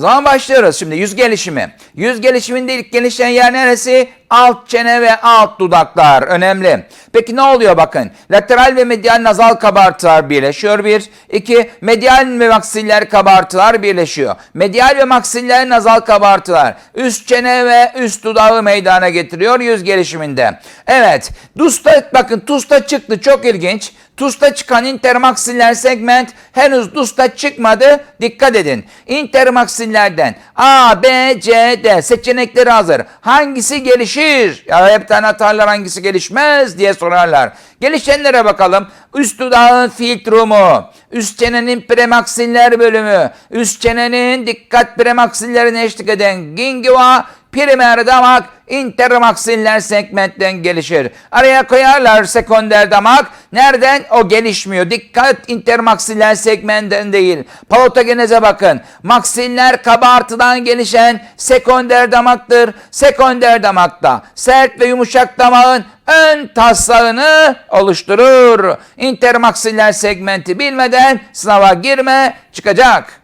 zaman başlıyoruz şimdi yüz gelişimi. Yüz gelişiminde ilk gelişen yer neresi? Alt çene ve alt dudaklar. Önemli. Peki ne oluyor bakın. Lateral ve medial nazal kabartılar birleşiyor bir. İki, medial ve maksiller kabartılar birleşiyor. Medial ve maksiller nazal kabartılar. Üst çene ve üst dudağı meydana getiriyor yüz gelişiminde. Evet. Dusta bakın tusta çıktı çok ilginç. TUS'ta çıkan intermaksiller segment henüz DUS'ta çıkmadı. Dikkat edin. Intermaksillerden A, B, C, D seçenekleri hazır. Hangisi gelişir? Ya hep tane atarlar hangisi gelişmez diye sorarlar. Gelişenlere bakalım. Üst dudağın filtrumu, üst çenenin premaksiller bölümü, üst çenenin dikkat premaksillerini eşlik eden gingiva, primer damak, intermaksiller segmentten gelişir. Araya koyarlar sekonder damak. Nereden? O gelişmiyor. Dikkat intermaksiller segmentten değil. Palotogeneze bakın. Maksiller kabartıdan gelişen sekonder damaktır. Sekonder damakta sert ve yumuşak damağın ön taslağını oluşturur. Intermaksiller segmenti bilmeden sınava girme çıkacak.